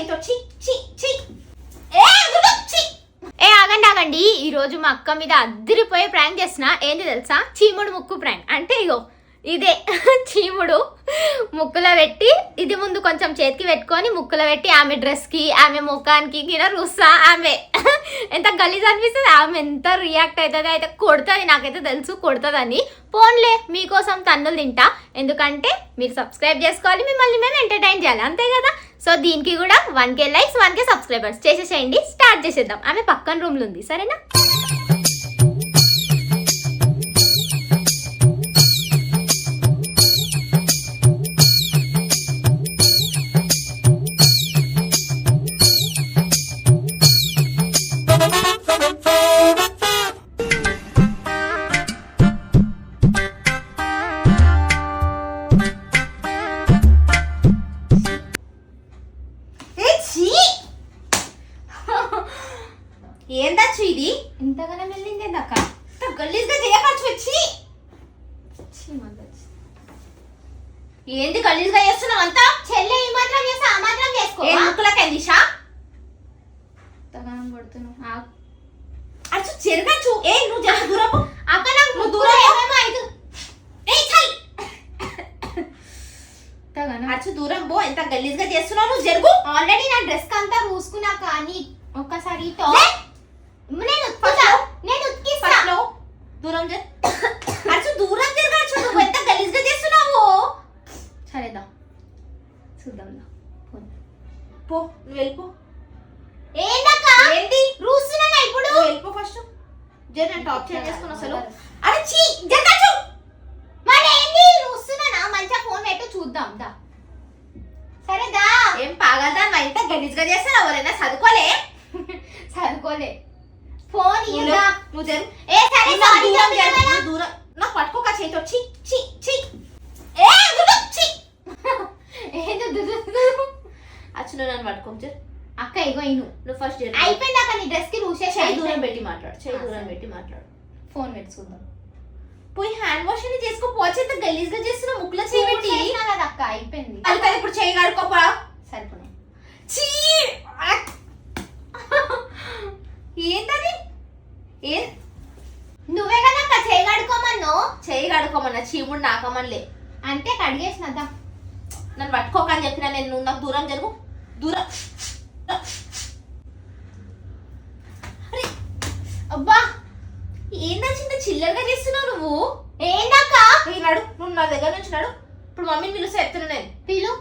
చేతో చి చి చి ఏ ఆగండి ఆగండి. ఈ రోజు మా అక్క మీద అద్దరిపోయే ప్రాంక్ చేసిన ఏంది తెలుసా? చీముడు ముక్కు ప్రాంక్. అంటే ఇగో ఇదే చీముడు ముక్కులో పెట్టి ఇది ముందు కొంచెం చేతికి పెట్టుకొని ముక్కులో పెట్టి ఆమె డ్రెస్కి ఆమె ముఖానికి గిన రుస్సా ఆమె. ఎంత గలీజ్ అనిపిస్తుంది. ఆమె ఎంత రియాక్ట్ అవుతుంది అయితే కొడుతుంది నాకైతే తెలుసు కొడుతుందని. ఫోన్లే మీకోసం తన్నులు తింటా. ఎందుకంటే మీరు సబ్స్క్రైబ్ చేసుకోవాలి మిమ్మల్ని మేము ఎంటర్టైన్ చేయాలి. అంతే కదా? సో దీనికి కూడా one K likes one K subscribers. చేసేసేయండి. స్టార్ట్ చేసేద్దాం. ఆమె పక్కన రూమ్లో ఉంది. సరేనా? ఏందచ్చు ఇది? ఇంతగానే వెళ్ళింది ఇంత గలీజ్గా చేయవచ్చు వచ్చి. ఏంది గలీజ్గా చేస్తున్నావు అంతా? చెల్లె ఈ మాత్రం చేస్తే ఆ మాత్రం చేసుకో. ఏ ముక్కులకి దిశా ఇంతగానం కొడుతున్నావు. అచ్చు చెరగచ్చు ఏ నువ్వు జర దూరపు. అక్క నాకు నువ్వు దూరం దూరం ఏమేమో ఇంతగానం. అచ్చు దూరం పో. ఎంత గలీజ్గా చేస్తున్నావు నువ్వు జరుగు. ఆల్రెడీ నా డ్రెస్ అంతా రూసుకున్నాక అని ఒక్కసారి లే. నేను ఉతుకుతా నేను ఉతికిస్తా దూరం జరు. దూరం జరగచ్చు నువ్వు ఎంత గలీజ్గా చేస్తున్నావు. సరేదా చూద్దాం దా. పో. నువ్వు వెళ్ళిపో. ఏందక్క? ఏంటి రూస్తున్నానా ఇప్పుడు? వెళ్ళిపో ఫస్ట్. జర నేను టాప్ చేంజ్ చేసుకుని అసలు అరే చీ జరగచ్చు మరి ఏంది? రూస్తున్నానా? మంచిగా ఫోన్ పెట్టు చూద్దాం దా. సరేదా ఏం పాగలదా ఇంత గలీజ్గా చేస్తాను ఎవరైనా చదువుకోలే? చదువుకోలే. ఫోన్ నువ్వు జరు ఏ సరే సారీ దూరం జరు, నాకు పట్టుకోక చేతి వచ్చి చి చి ఏ వదులు, చి ఏందో దు- దు- దు- అచ్చు నువ్వు నన్ను పట్టుకో జరు అక్క ఇగో ఇను. నువ్వు ఫస్ట్ జరు అయిపోయింది అక్క నీ డ్రెస్కి చేయి దూరం పెట్టి మాట్లాడు. చేయి దూరం. పెట్టి మాట్లాడు. ఫోన్ పెట్టి చూద్దాం. పోయి హ్యాండ్ వాష్ అని చేసుకో పోచేత గలీజ్గా చేస్తున్న ముక్కులో చేయి పెట్టి. అక్క అయిపోయింది. అది ఇప్పుడు చేయి కడుకోపా సరిపోయి చీ ఏంటది ఏ నువ్వే కదా అక్క చేయగడుకోమన్నో చేయి కడుకోమన్నా చీముడు నాకమనిలే అంటే కడిగేసినదా నన్ను పట్టుకోక అని చెప్పిన నేను నువ్వు నాకు దూరం జరుగు. దూరం. అబ్బా ఏందా చిన్న చిల్లరగా చేస్తున్నావు నువ్వు? ఏందక్క? ఈ నడు నువ్వు నా దగ్గర నుంచి నడు. ఇప్పుడు మమ్మీని పిలిస్తే చెప్తున్నా నేను. పిలు.